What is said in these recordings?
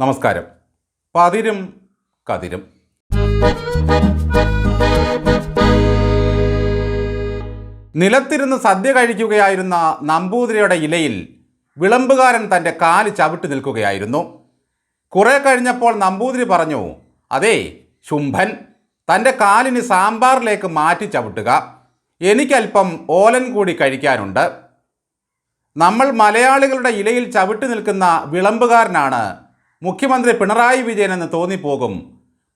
നമസ്കാരം. പതിരും കതിരും. നിലത്തിരുന്ന് സദ്യ കഴിക്കുകയായിരുന്ന നമ്പൂതിരിയുടെ ഇലയിൽ വിളമ്പുകാരൻ തന്റെ കാൽ ചവിട്ടി നിൽക്കുകയായിരുന്നു. കുറേ കഴിഞ്ഞപ്പോൾ നമ്പൂതിരി പറഞ്ഞു അതേ ശുംഭൻ തന്റെ കാലിന് സാമ്പാറിലേക്ക് മാറ്റി ചവിട്ടുക. എനിക്കല്പം ഓലൻ കൂടി കഴിക്കാനുണ്ട്. നമ്മൾ മലയാളികളുടെ ഇലയിൽ ചവിട്ടി നിൽക്കുന്ന വിളമ്പുകാരനാണ് മുഖ്യമന്ത്രി പിണറായി വിജയൻ എന്ന് തോന്നിപ്പോകും.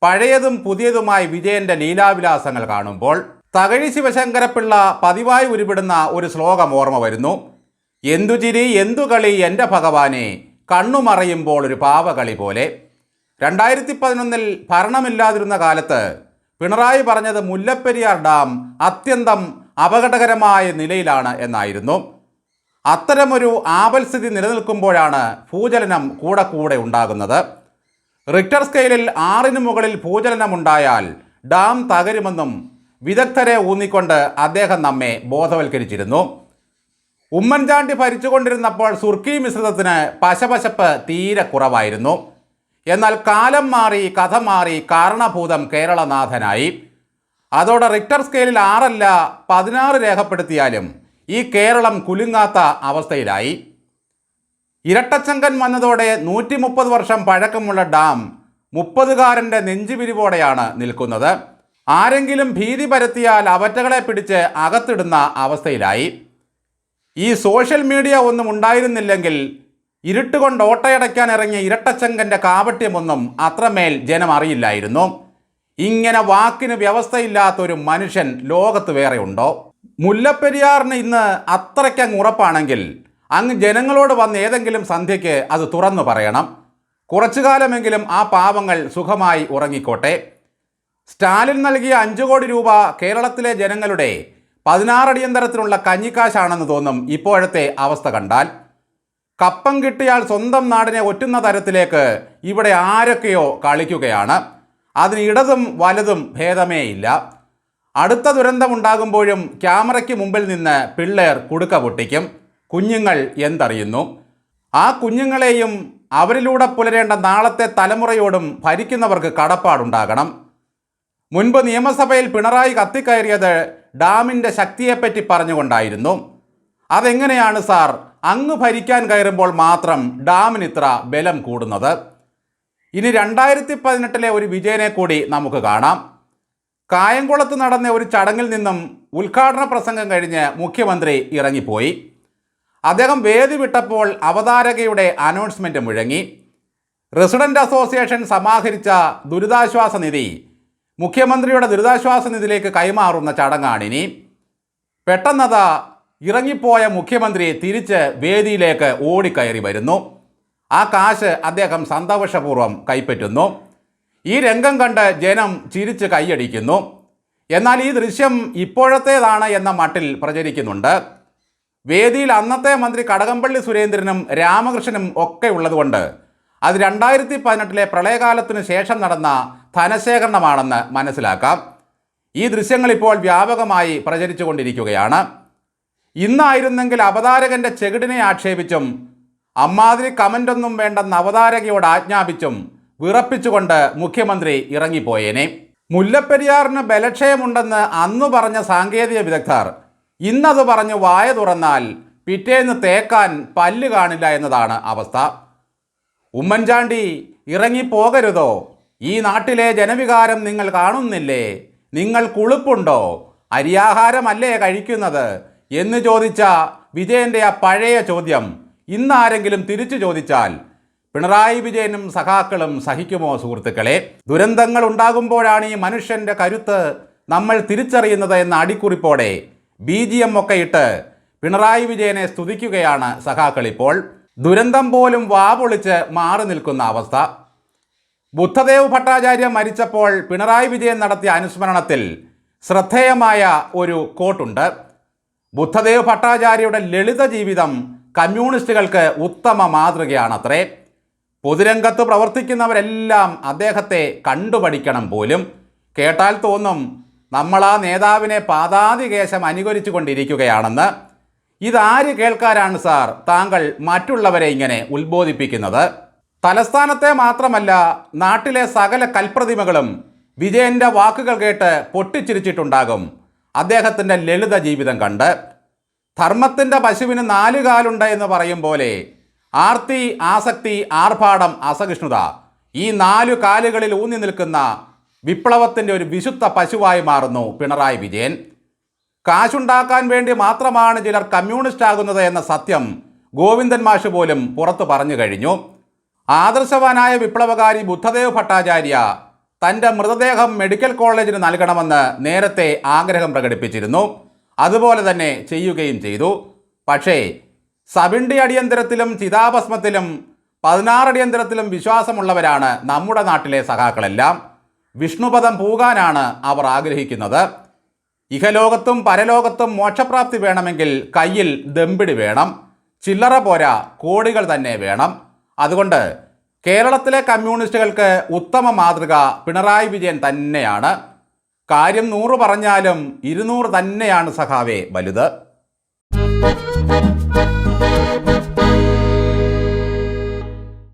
പഴയതും പുതിയതുമായി വിജയന്റെ ലീലാവിലാസങ്ങൾ കാണുമ്പോൾ തകഴി ശിവശങ്കരപ്പിള്ള പതിവായി ഉരുവിടുന്ന ഒരു ശ്ലോകം ഓർമ്മ വരുന്നു. എന്തു ചിരി എന്തു കളി എന്റെ ഭഗവാനെ കണ്ണുമറയുമ്പോൾ ഒരു പാവകളി പോലെ. രണ്ടായിരത്തി പതിനൊന്നിൽ ഭരണമില്ലാതിരുന്ന കാലത്ത് പിണറായി പറഞ്ഞത് മുല്ലപ്പെരിയാർ ഡാം അത്യന്തം അപകടകരമായ നിലയിലാണ് എന്നായിരുന്നു. അത്തരമൊരു ആപൽസ്ഥിതി നിലനിൽക്കുമ്പോഴാണ് ഭൂചലനം കൂടെ കൂടെ ഉണ്ടാകുന്നത്. റിക്ടർ സ്കെയിലിൽ ആറിന് മുകളിൽ ഭൂചലനമുണ്ടായാൽ ഡാം തകരുമെന്നും വിദഗ്ധരെ ഊന്നിക്കൊണ്ട് അദ്ദേഹം നമ്മെ ബോധവൽക്കരിച്ചിരുന്നു. ഉമ്മൻചാണ്ടി ഭരിച്ചുകൊണ്ടിരുന്നപ്പോൾ സുർക്കി മിശ്രിതത്തിന് പശപശപ്പ് തീരെ കുറവായിരുന്നു. എന്നാൽ കാലം മാറി കഥ മാറി കാരണഭൂതം കേരളനാഥനായി. അതോടെ റിക്ടർ സ്കെയിലിൽ ആറല്ല പതിനാറ് രേഖപ്പെടുത്തിയാലും ഈ കേരളം കുലുങ്ങാത്ത അവസ്ഥയിലായി. ഇരട്ടച്ചങ്കൻ വന്നതോടെ നൂറ്റി മുപ്പത് വർഷം പഴക്കമുള്ള ഡാം മുപ്പതുകാരന്റെ നെഞ്ചുപിരിവോടെയാണ് നിൽക്കുന്നത്. ആരെങ്കിലും ഭീതി പരത്തിയാൽ അവറ്റകളെ പിടിച്ച് അകത്തിടുന്ന അവസ്ഥയിലായി. ഈ സോഷ്യൽ മീഡിയ ഒന്നും ഉണ്ടായിരുന്നില്ലെങ്കിൽ ഇരുട്ടുകൊണ്ട് ഓട്ടയടയ്ക്കാൻ ഇറങ്ങിയ ഇരട്ടച്ചങ്കന്റെ കാപട്യമൊന്നും അത്രമേൽ ജനം അറിയില്ലായിരുന്നു. ഇങ്ങനെ വാക്കിന് വ്യവസ്ഥയില്ലാത്തൊരു മനുഷ്യൻ ലോകത്ത് വേറെ ഉണ്ടോ? മുല്ലപ്പെരിയാറിന് ഇന്ന് അത്രയ്ക്കങ്ങ് ഉറപ്പാണെങ്കിൽ അങ്ങ് ജനങ്ങളോട് വന്ന് ഏതെങ്കിലും സന്ധ്യയ്ക്ക് അത് തുറന്നു പറയണം. കുറച്ചു കാലമെങ്കിലും ആ പാവങ്ങൾ സുഖമായി ഉറങ്ങിക്കോട്ടെ. സ്റ്റാലിൻ നൽകിയ അഞ്ച് കോടി രൂപ കേരളത്തിലെ ജനങ്ങളുടെ പതിനാറടിയന്തരത്തിനുള്ള കഞ്ഞിക്കാശാണെന്ന് തോന്നും ഇപ്പോഴത്തെ അവസ്ഥ കണ്ടാൽ. കപ്പം കിട്ടിയാൽ സ്വന്തം നാടിനെ ഒറ്റുന്ന തരത്തിലേക്ക് ഇവിടെ ആരൊക്കെയോ കളിക്കുകയാണ്. അതിന് ഇടതും വലതും ഭേദമേയില്ല. അടുത്ത ദുരന്തമുണ്ടാകുമ്പോഴും ക്യാമറയ്ക്ക് മുമ്പിൽ നിന്ന് പിള്ളേർ കുടുക്ക പൊട്ടിക്കും. കുഞ്ഞുങ്ങൾ എന്തറിയുന്നു? ആ കുഞ്ഞുങ്ങളെയും അവരിലൂടെ പുലരേണ്ട നാളത്തെ തലമുറയോടും ഭരിക്കുന്നവർക്ക് കടപ്പാടുണ്ടാകണം. മുൻപ് നിയമസഭയിൽ പിണറായി കത്തിക്കയറിയത് ഡാമിന്റെ ശക്തിയെപ്പറ്റി പറഞ്ഞുകൊണ്ടായിരുന്നു. അതെങ്ങനെയാണ് സാർ? അങ്ങ് ഭരിക്കാൻ കയറുമ്പോൾ മാത്രം ഡാമിന് ഇത്ര ബലം കൂടുന്നത്. ഇനി രണ്ടായിരത്തി പതിനെട്ടിലെ ഒരു വിജയനെ കൂടി നമുക്ക് കാണാം. കായംകുളത്ത് നടന്ന ഒരു ചടങ്ങിൽ നിന്നും ഉദ്ഘാടന പ്രസംഗം കഴിഞ്ഞ് മുഖ്യമന്ത്രി ഇറങ്ങിപ്പോയി. അദ്ദേഹം വേദി വിട്ടപ്പോൾ അവതാരകയുടെ അനൗൺസ്മെന്റ് മുഴങ്ങി. റെസിഡന്റ് അസോസിയേഷൻ സമാഹരിച്ച ദുരിതാശ്വാസ നിധി മുഖ്യമന്ത്രിയുടെ ദുരിതാശ്വാസ നിധിയിലേക്ക് കൈമാറുന്ന ചടങ്ങാണിനി പെട്ടെന്നത് ഇറങ്ങിപ്പോയ മുഖ്യമന്ത്രി തിരിച്ച് വേദിയിലേക്ക് ഓടിക്കയറി വരുന്നു. ആ കാശ് അദ്ദേഹം സന്തോഷപൂർവം കൈപ്പറ്റുന്നു. ഈ രംഗം കണ്ട് ജനം ചിരിച്ച് കൈയടിക്കുന്നു. എന്നാൽ ഈ ദൃശ്യം ഇപ്പോഴത്തേതാണ് എന്ന മട്ടിൽ പ്രചരിക്കുന്നുണ്ട്. വേദിയിൽ അന്നത്തെ മന്ത്രി കടകംപള്ളി സുരേന്ദ്രനും രാമകൃഷ്ണനും ഒക്കെ ഉള്ളതുകൊണ്ട് അത് രണ്ടായിരത്തി പതിനെട്ടിലെ പ്രളയകാലത്തിനു ശേഷം നടന്ന ധനശേഖരണമാണെന്ന് മനസ്സിലാക്കാം. ഈ ദൃശ്യങ്ങൾ ഇപ്പോൾ വ്യാപകമായി പ്രചരിച്ചു കൊണ്ടിരിക്കുകയാണ് ഇന്നായിരുന്നെങ്കിൽ അവതാരകന്റെ ചെകിടിനെ ആക്ഷേപിച്ചും അമ്മാതിരി കമന്റൊന്നും വേണ്ടെന്ന് അവതാരകയോട് ആജ്ഞാപിച്ചും വിറപ്പിച്ചുകൊണ്ട് മുഖ്യമന്ത്രി ഇറങ്ങിപ്പോയേനെ. മുല്ലപ്പെരിയാറിന് ബലക്ഷയമുണ്ടെന്ന് അന്നു പറഞ്ഞ സാങ്കേതിക വിദഗ്ധർ ഇന്നത് പറഞ്ഞ് വായ തുറന്നാൽ പിറ്റേന്ന് തേക്കാൻ പല്ല് കാണില്ല എന്നതാണ് അവസ്ഥ. ഉമ്മൻചാണ്ടി ഇറങ്ങിപ്പോകരുതോ. ഈ നാട്ടിലെ ജനവികാരം നിങ്ങൾ കാണുന്നില്ലേ? നിങ്ങൾ കുളിപ്പുണ്ടോ? അരിയാഹാരമല്ലേ കഴിക്കുന്നത്? എന്ന് ചോദിച്ച വിജയന്റെ ആ പഴയ ചോദ്യം ഇന്നാരെങ്കിലും തിരിച്ചു ചോദിച്ചാൽ പിണറായി വിജയനും സഖാക്കളും സഹിക്കുമോ സുഹൃത്തുക്കളെ? ദുരന്തങ്ങൾ ഉണ്ടാകുമ്പോഴാണ് ഈ മനുഷ്യന്റെ കരുത്ത് നമ്മൾ തിരിച്ചറിയുന്നത് എന്ന അടിക്കുറിപ്പോടെ ബി ജി എം ഒക്കെ ഇട്ട് പിണറായി വിജയനെ സ്തുതിക്കുകയാണ് സഖാക്കൾ ഇപ്പോൾ. ദുരന്തം പോലും വാപൊളിച്ച് മാറി നിൽക്കുന്ന അവസ്ഥ. ബുദ്ധദേവ് ഭട്ടാചാര്യ മരിച്ചപ്പോൾ പിണറായി വിജയൻ നടത്തിയ അനുസ്മരണത്തിൽ ശ്രദ്ധേയമായ ഒരു കോട്ടുണ്ട്. ബുദ്ധദേവ് ഭട്ടാചാര്യയുടെ ലളിത ജീവിതം കമ്മ്യൂണിസ്റ്റുകൾക്ക് ഉത്തമ മാതൃകയാണത്രേ. പൊതുരംഗത്ത് പ്രവർത്തിക്കുന്നവരെല്ലാം അദ്ദേഹത്തെ കണ്ടുപഠിക്കണം പോലും. കേട്ടാൽ തോന്നും നമ്മൾ ആ നേതാവിനെ പാതാതികേശം അനുകരിച്ചു കൊണ്ടിരിക്കുകയാണെന്ന്. ഇതാര് കേൾക്കാരാണ് സാർ? താങ്കൾ മറ്റുള്ളവരെ ഇങ്ങനെ ഉത്ബോധിപ്പിക്കുന്നത്. തലസ്ഥാനത്തെ മാത്രമല്ല നാട്ടിലെ സകല കൽപ്രതിമകളും വിജയന്റെ വാക്കുകൾ കേട്ട് പൊട്ടിച്ചിരിച്ചിട്ടുണ്ടാകും. അദ്ദേഹത്തിന്റെ ലളിത ജീവിതം കണ്ട്. ധർമ്മത്തിന്റെ പശുവിന് നാലുകാലുണ്ട് എന്ന് പറയും പോലെ ആർത്തി ആസക്തി ആർഭാടം അസഹിഷ്ണുത. ഈ നാലു കാലുകളിൽ ഊന്നി നിൽക്കുന്ന വിപ്ലവത്തിന്റെ ഒരു വിശുദ്ധ പശുവായി മാറുന്നു പിണറായി വിജയൻ. കാശുണ്ടാക്കാൻ വേണ്ടി മാത്രമാണ് ചിലർ കമ്മ്യൂണിസ്റ്റ് ആകുന്നത് എന്ന സത്യം ഗോവിന്ദൻ മാഷ് പോലും പുറത്തു പറഞ്ഞു കഴിഞ്ഞു. ആദർശവാനായ വിപ്ലവകാരി ബുദ്ധദേവ് ഭട്ടാചാര്യ തന്റെ മൃതദേഹം മെഡിക്കൽ കോളേജിന് നൽകണമെന്ന് നേരത്തെ ആഗ്രഹം പ്രകടിപ്പിച്ചിരുന്നു. അതുപോലെ തന്നെ ചെയ്യുകയും ചെയ്തു. പക്ഷേ സബിണ്ടി അടിയന്തരത്തിലും ചിതാഭസ്മത്തിലും പതിനാറടിയന്തരത്തിലും വിശ്വാസമുള്ളവരാണ് നമ്മുടെ നാട്ടിലെ സഖാക്കളെല്ലാം. വിഷ്ണുപദം പൂകാനാണ് അവർ ആഗ്രഹിക്കുന്നത്. ഇഹലോകത്തും പരലോകത്തും മോക്ഷപ്രാപ്തി വേണമെങ്കിൽ കയ്യിൽ ദമ്പിടി വേണം. ചില്ലറ പോരാ കോടികൾ തന്നെ വേണം. അതുകൊണ്ട് കേരളത്തിലെ കമ്മ്യൂണിസ്റ്റുകൾക്ക് ഉത്തമ മാതൃക പിണറായി വിജയൻ തന്നെയാണ്. കാര്യം നൂറ് പറഞ്ഞാലും ഇരുന്നൂറ് തന്നെയാണ് സഖാവെ വലുത്.